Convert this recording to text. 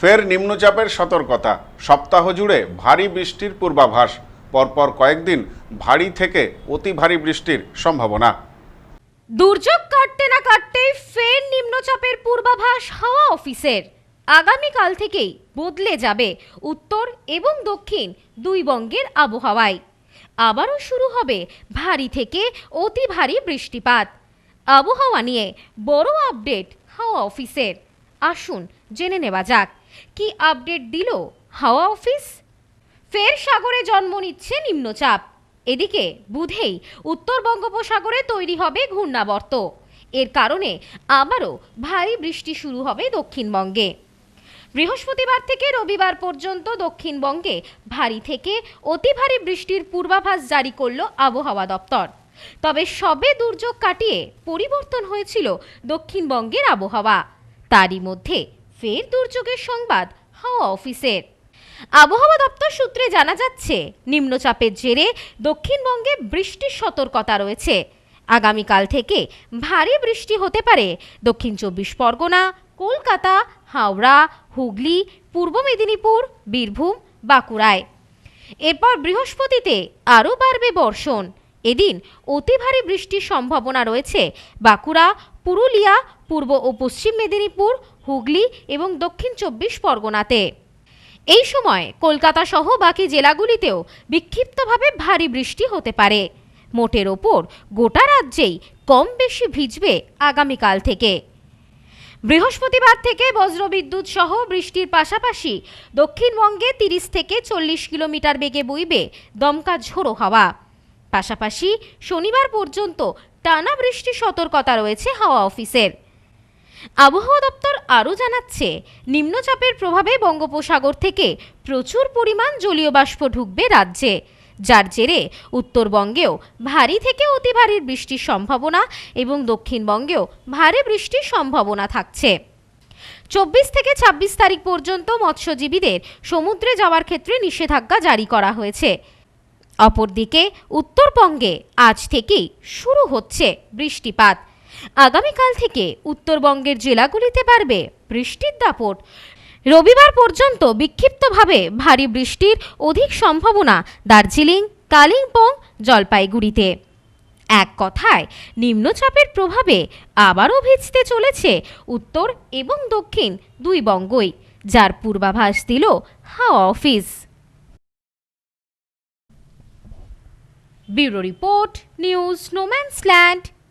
ফের নিম্নচাপের সতর্কতা। সপ্তাহ জুড়ে ভারী বৃষ্টির পূর্বাভাস। পরপর কয়েকদিন ভারী থেকে অতি ভারী বৃষ্টির সম্ভাবনা। দুর্যোগ কাটতে না কাটতেই ফের নিম্নচাপের পূর্বাভাস হাওয়া অফিসের। আগামীকাল থেকেই বদলে যাবে উত্তর এবং দক্ষিণ দুই বঙ্গের আবহাওয়ায়। আবারও শুরু হবে ভারী থেকে অতি ভারী বৃষ্টিপাত। আবহাওয়া নিয়ে বড় আপডেট হাওয়া অফিসের। আসুন জেনে নেওয়া যাক। কি আপডেট দিল হাওয়া অফিস ফের সাগরে জন্ম নিচ্ছে নিম্নচাপ। এদিকে বুধেই উত্তর বঙ্গোপসাগরে তৈরি হবে ঘূর্ণাবর্ত। এর কারণে আবারও ভারী বৃষ্টি শুরু হবে দক্ষিণবঙ্গে। বৃহস্পতিবার থেকে রবিবার পর্যন্ত দক্ষিণবঙ্গে ভারী থেকে অতি ভারী বৃষ্টির পূর্বাভাস জারি করল আবহাওয়া দপ্তর। তবে সবে দুর্যোগ কাটিয়ে পরিবর্তন হয়েছিল দক্ষিণবঙ্গের আবহাওয়া। তারই মধ্যে ফের দুর্যোগের সংবাদ হাওয়া অফিসের। আবহাওয়া দপ্তর সূত্রে জানা যাচ্ছে, নিম্নচাপের জেরে দক্ষিণবঙ্গে বৃষ্টির সতর্কতা রয়েছে। আগামীকাল থেকে ভারী বৃষ্টি হতে পারে। দক্ষিণ চব্বিশ পরগনা, কলকাতা, হাওড়া, হুগলি, পূর্ব মেদিনীপুর, বীরভূম, বাঁকুড়ায়। এরপর বৃহস্পতিতে আরও বাড়বে বর্ষণ। এদিন অতি ভারী বৃষ্টির সম্ভাবনা রয়েছে বাঁকুড়া, পুরুলিয়া, পূর্ব ও পশ্চিম মেদিনীপুর হুগলি এবং দক্ষিণ চব্বিশ পরগনাতে। এই সময় কলকাতা সহ বাকি জেলাগুলিতেও বিক্ষিপ্তভাবে ভারী বৃষ্টি হতে পারে। মোটের ওপর গোটা রাজ্যেই কম বেশি ভিজবে আগামীকাল থেকে। বৃহস্পতিবার থেকে বজ্রবিদ্যুৎ সহ বৃষ্টির পাশাপাশি দক্ষিণবঙ্গে তিরিশ থেকে চল্লিশ কিলোমিটার বেগে বইবে দমকা ঝোড়ো হাওয়া। পাশাপাশি শনিবার পর্যন্ত টানা বৃষ্টির সতর্কতা রয়েছে হাওয়া অফিসের। আবহাওয়া দপ্তর আরও জানাচ্ছে, নিম্নচাপের প্রভাবে বঙ্গোপসাগর থেকে প্রচুর পরিমাণ জলীয় বাষ্প ঢুকবে রাজ্যে। যার জেরে উত্তরবঙ্গেও ভারী থেকে অতি ভারী বৃষ্টির সম্ভাবনা এবং দক্ষিণবঙ্গেও ভারী বৃষ্টির সম্ভাবনা থাকছে। চব্বিশ থেকে ২৬ তারিখ পর্যন্ত মৎস্যজীবীদের সমুদ্রে যাওয়ার ক্ষেত্রে নিষেধাজ্ঞা জারি করা হয়েছে। অপরদিকে, উত্তরবঙ্গে আজ থেকেই শুরু হচ্ছে বৃষ্টিপাত। আগামীকাল থেকে উত্তরবঙ্গের জেলাগুলিতে বাড়বে বৃষ্টির দাপট। রবিবার পর্যন্ত বিক্ষিপ্তভাবে ভারী বৃষ্টির অধিক সম্ভাবনা দার্জিলিং, কালিম্পং, জলপাইগুড়িতে। এক কথায়, নিম্নচাপের প্রভাবে আবারও ভিজতে চলেছে উত্তর এবং দক্ষিণ দুই বঙ্গই, যার পূর্বাভাস দিল হাওয়া অফিস। Bureau report, news স্নোম্যান্সল্যান্ড